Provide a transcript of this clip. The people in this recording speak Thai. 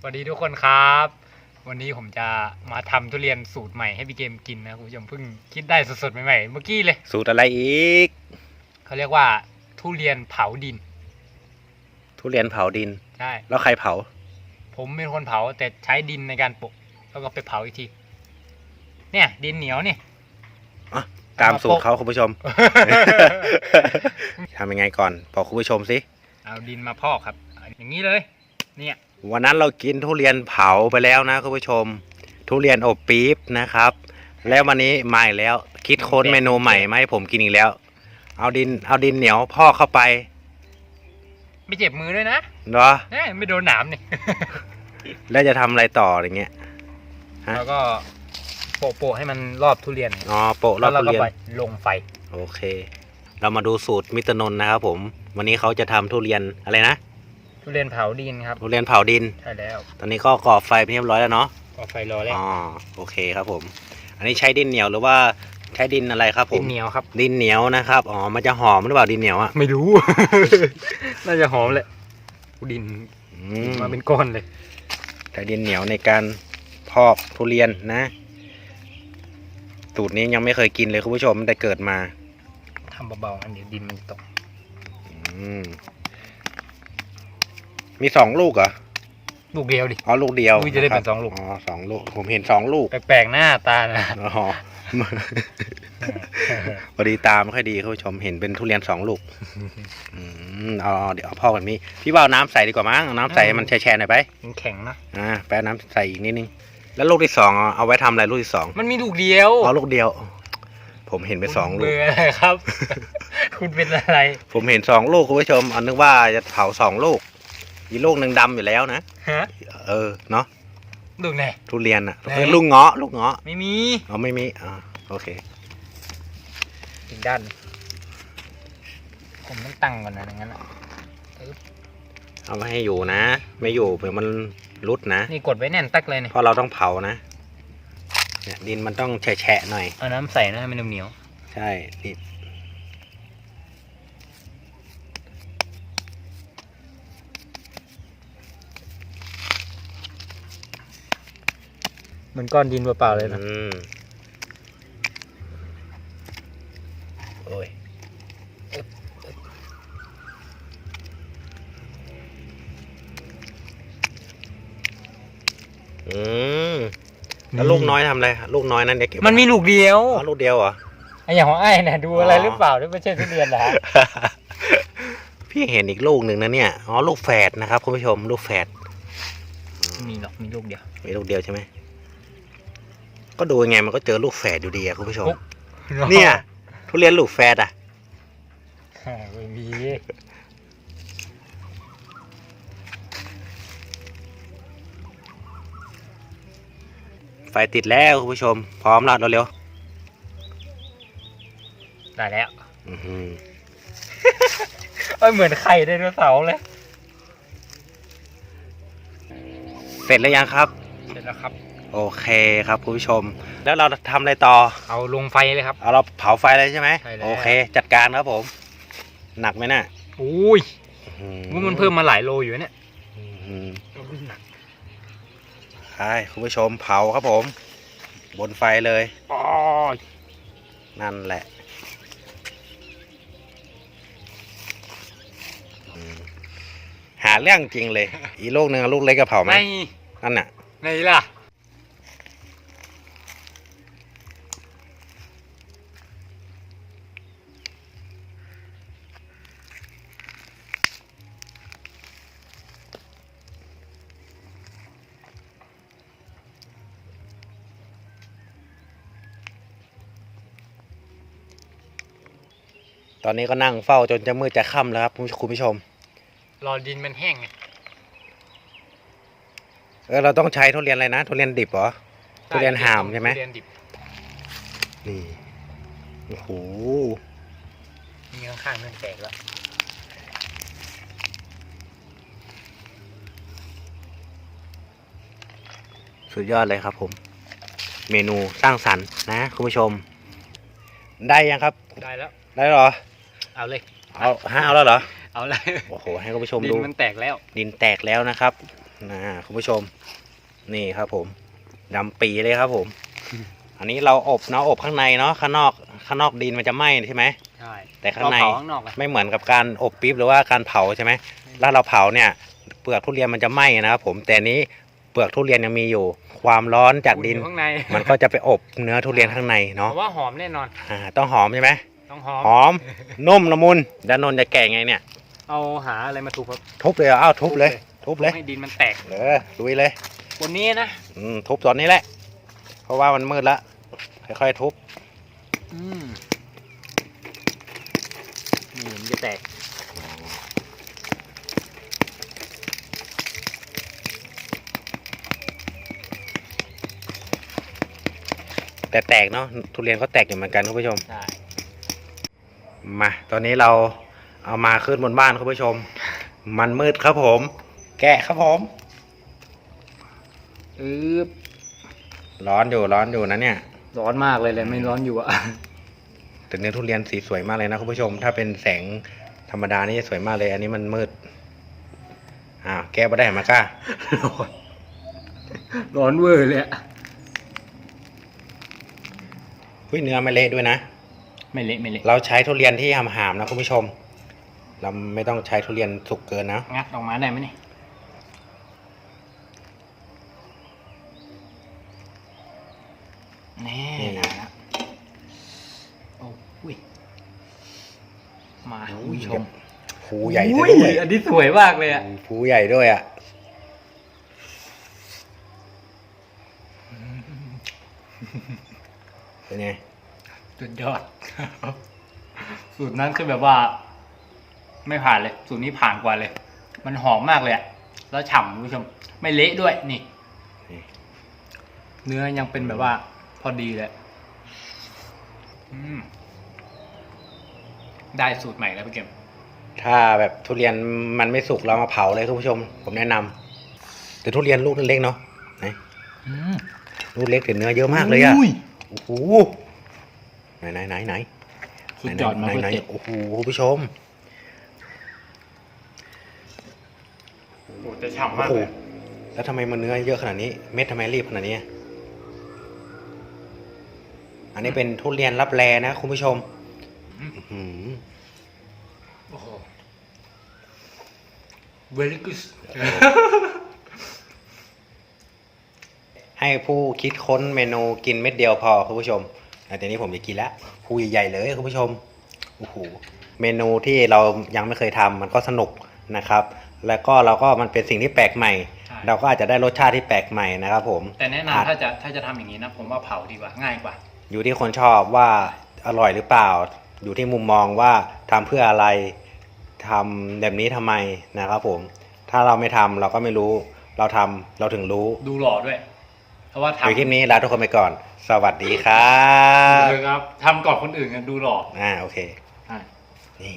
สวัสดีทุกคนครับ วันนี้ผมจะมาทำทุเรียนสูตรใหม่ให้พี่เกมกินนะคุณผู้ชมเพิ่งคิดได้สดๆใหม่ๆเมื่อกี้เลย สูตรอะไรอีกเขาเรียกว่า ทุเรียนเผาดิน ทุเรียนเผาดินใช่แล้วใครเผา ผมเป็นคนเผาแต่ใช้ดินในการโปะแล้วก็ไปเผาอีกทีเนี่ย ดินเหนียวนี่ตามสูตรเขาคุณผู้ชมทำยังไงก่อนบอกคุณผู้ชมสิเอาดินมาพอกครับ อย่างนี้เลย เนี่ย วันนั้นเรากินทุเรียนเผาไปแล้วนะคุณผู้ชม ทุเรียนอบปี๊บนะครับ แล้ววันนี้มาอีกแล้วคิดค้นเมนูใหม่มาให้ผมกินอีกแล้ว เอาดินเอาดินเหนียวพอกเข้าไปไม่เจ็บมือด้วยนะเหรอเอ้ยไม่โดนหนามนี่ แล้วจะทำอะไรต่ออย่างเงี้ย ฮะ แล้วก็โปะๆให้มันรอบทุเรียนอ๋อโปะรอแล้บวเราทุก็เรียน ไปลงไฟโอเค เรามาดูสูตรมิตรนนท์นะครับผม วันนี้เขาจะทำทุเรียนอะไรนะ ทุเรียนเผาดินครับทุเรียนเผาดิน ใช่แล้ว ตอนนี้ก็ก่อไฟไปเรียบร้อยแล้วเนาะก็ไฟรอแล้วอ๋อโอเคครับผม อันนี้ใช้ดินเหนียวหรือว่าใช้ดินอะไรครับผดิมนเหนียวครับ ดินเหนียวนะครับ อ๋อ มันจะหอมหรือเปล่าดินเหนียวอะ ไม่รู้ น่าจะหอมเลยดินอืมมาเป็นก้อนเลยใช้ดินเหนียวในการพอกทุเรียนนะ สูตรนี้ยังไม่เคยกินเลยคุณผู้ชมแต่เกิดมาทำเบาๆอันเดี๋ยวดินมันตกอื มมีสองลูกเหรอลูกเดียวดิ อ๋อลูกเดียวอุ้ยจะได้เป็นครับสองลูก อ๋อสองลูก ผมเห็นสองลูก แปลกๆหน้าตานะอ๋อพอดีตาไม่ค่อยดีคุณผู้ชมเห็นเป็นทุเรียนสองลูกอืมเอาเอาเดี๋ยวเอาพ่อแบบนี้ พี่ว่าเอาน้ำใส่ดีกว่ามั้งเอาน้ำใส่ให้มันแช่ๆหน่อยไปมันแข็งนะ อ่าแปะน้ำใส่อีกนิดนึง แล้วลูกที่สองอะเอาไว้ทำอะไรลูกที่สอง มันมีลูกเดียว เอาลูกเดียว ผมเห็นเป็นสองลูเบกอร์อะไรครับ คุณเป็นอะไร ผมเห็นสองลูกคุณผู้ชมอันนึกว่าจะเผาสองลูก อีกลูกหนึ่งดำอยู่แล้วนะ ฮะเออ เนาะลูกไหน ทุเรียนอะไหนลูกเงาะลูกเงาะไม่มีเอาไม่มีอ่าโอเคอีกด้านผมต้องตั้งก่อนนะอย่างนั้นอะเอาไว้ให้อยู่นะ ไม่อยู่เผื่อมันรุดนะ นี่กดไว้แน่นตักเลยเนี่ยเพราะเราต้องเผานะ เนี่ยดินมันต้องแฉะๆหน่อย เอาน้ำใส่นะให้มันเหนียวใช่ดิน เหมือนก้อนดินเปล่าๆเลยนะอืมโอ้ยอืมแล้วลูกน้อยทำอะไรลูกน้อยนั่นเด็กเก็บมันมีลูกเดียวอ๋อลูกเดียวเหรอไอ้อย่างของไอ้นะดูอะไรอ๋อหรือเปล่านี่ไม่ใช่ทุเรียนนะฮะพี่เห็นอีกลูกหนึ่งนะเนี่ยอ๋อลูกแฝดนะครับคุณผู้ชมลูกแฝดมีหรอกมีลูกเดียวมีลูกเดียวใช่ไหม ก็ดูยังไงมันก็เจอลูกแฝดอยู่ดีอะคุณผู้ชมปุ๊บเนี่ย ทุเรียนลูกแฝดอะไม่มีไฟติดแล้วคุณผู้ชม พร้อมแล้วเร็วได้แล้วๆอื้อหือเอ้ยเหมือนไข่ไดโนเสาร์เลย เสร็จแล้วยังครับ เสร็จแล้วครับ โอเคครับคุณผู้ชม แล้วเราทำอะไรต่อ เอาลงไฟเลยครับ เอาเราเผาไฟเลยใช่ไหมใช่แล้ว โอเค จัดการครับผม หนักไหมน่ะอุ้ยอื้อหือว่ามันเพิ่มมาหลายโลอยู่เนี่ยอื้อหือหนักใช่คุณผู้ชมเผาครับผม บนไฟเลย อ๋อนั่นแหละอืมหาเรื่องจริงเลย อีลูกหนึ่งเอาลูกเล็กก็เผาไหมไม่นั่นน่ะในล่ะ ตอนนี้ก็นั่งเฝ้าจนจะมืดจะค่ำแล้วครับคุณผู้ชม รอดินมันแห้งไงเออเราต้องใช้ทุเรียนอะไรนะทุเรียนดิบเหรอทุเรียนห่ามใช่ไหมทุเรียนดิบนี่โอ้โหมีข้างๆมันแตกแล้วสุดยอดเลยครับผม เมนูสร้างสรรค์นะ คุณผู้ชม ได้ยังครับ ได้แล้ว ได้เหรอ เอาเลย เอาฮะเอาแล้วเหรอ เอาเลยโอ้โห ให้คุณผู้ชมดิดู นมันแตกแล้ว ดินแตกแล้วนะครับนะคุณผู้ชม นี่ครับผมดำปีเลยครับผมอันนี้เราอบเนาะอบข้างในเนาะข้างนอกข้างนอกดินมันจะไหม้ใช่ไหม ใช่แต่ข้างในเรเผข้างนอกเลยไม่เหมือนกับการอบปี๊บหรือว่าการเผาใช่ไหมแล้วเราเผาเนี่ย เปลือกทุเรียนมันจะไหม้นะครับผมแต่อันนี้เปลือกทุเรียนยังมีอยู่ ความร้อนจากดิน อยู่ข้างในมันก็จะไปอบเนื้อทุเรียนข้างในเพเนาะราะว่าหอมแน่นอน อ่าต้องหอมใช่ไหม ต้องหอม หอม นุ่มละมุนด้านนนท์จะแก่ไงเนี่ย เอาหาอะไรมาทุบครับ ทุบเลยเหรออ้าวทุบเลย ทุบเลยให้ดินมันแตกเออลุยเลยบนนี้นะ อืมทุบตอนนี้แหละ เพราะว่ามันมืดละค่อยๆทุบอืมนี่มันจะแตก แต่แตกเนาะทุเรียนก็แตกอยู่เหมือนกันคุณผู้ชม ใช่ มาตอนนี้เราเอามาขึ้นบนบ้านคุณผู้ชม มันมืดครับผม แกะครับผมอืบร้อนอยู่ร้อนอยู่นะเนี่ย ร้อนมากเลยเลยไม่ร้อนอยู่อะแต่เนื้อทุเรียนสีสวยมากเลยนะคุณผู้ชม ถ้าเป็นแสงธรรมดานี่สวยมากเลย อันนี้มันมืดอ้าวแก้มาได้มาก้าร้อนร้อนเวอร์เลยอะหุ้ยเนื้อไม่เละด้วยนะ ไม่เละไม่เละเราใช้ทุเรียนที่หามๆนะคุณผู้ชม เราไม่ต้องใช้ทุเรียนสุกเกินนะงัดออกมาได้ไหมนี่แน่นี่นะโอ้ยมาคุณผู้ชมภูใหญ่ซะอุ้ยด้วยอันนี้สวยมากเลยอะภูใหญ่ด้วยอะเป็นไง สุดยอด สูตรนั้นคือแบบว่า ไม่ผ่านเลย สูตรนี้ผ่านกว่าเลย มันหอมมากเลยอะแล้วฉ่ำคุณผู้ชม ไม่เละด้วยนี่นี่เนื้อยังเป็นแบบว่า พอดีเลยอืมได้สูตรใหม่แล้วพี่เกม ถ้าแบบทุเรียนมันไม่สุกเรามาเผาเลยคุณผู้ชม ผมแนะนำแต่ทุเรียนลูกเล็กๆเนาะไหนอืมลูกเล็กแต่เนื้อเยอะมากเลยอะอุ้ยโอ้โห ไหนไหนไหนไหนสุดยอดมากไหนเลยไหนเจ็ดโอ้โหคุณผู้ชมโอ้โหจะฉ่ำโอ้มากโหเลยแล้วทำไมมันเนื้อเยอะขนาดนี้ เม็ดทำไมรีบขนาดนี้ อันนี้เป็นทุเรียนรับแลนะคุณผู้ชมอืมอื้อหือโอ้โห very good ให้ผู้คิดค้นเมนูกินเม็ดเดียวพอคุณผู้ชม แต่ทีนี้ผมจะกินแล้วภูใหญ่ๆเลยคุณผู้ชมโอ้โหเมนูที่เรายังไม่เคยทำมันก็สนุกนะครับ แล้วก็เราก็มันเป็นสิ่งที่แปลกใหม่ใช่เราก็อาจจะได้รสชาติที่แปลกใหม่นะครับ ผม แต่แนะอาจนำถ้าจะถ้าจะทำอย่างนี้นะผมว่าเผาดีกว่าง่ายกว่า อยู่ที่คนชอบว่าอร่อยหรือเปล่า อยู่ที่มุมมองว่าทำเพื่ออะไรทำแบบนี้ทำไมนะครับ ผม ถ้าเราไม่ทำเราก็ไม่รู้ เราทำเราถึงรู้ ดูหล่อด้วย เพราะว่าโดยคลิปทำนี้ลาทุกคนไปก่อน สวัสดีครับ เลยครับทำก่อนคนอื่นกันดูหล่ออ่าโอเค อะ นี่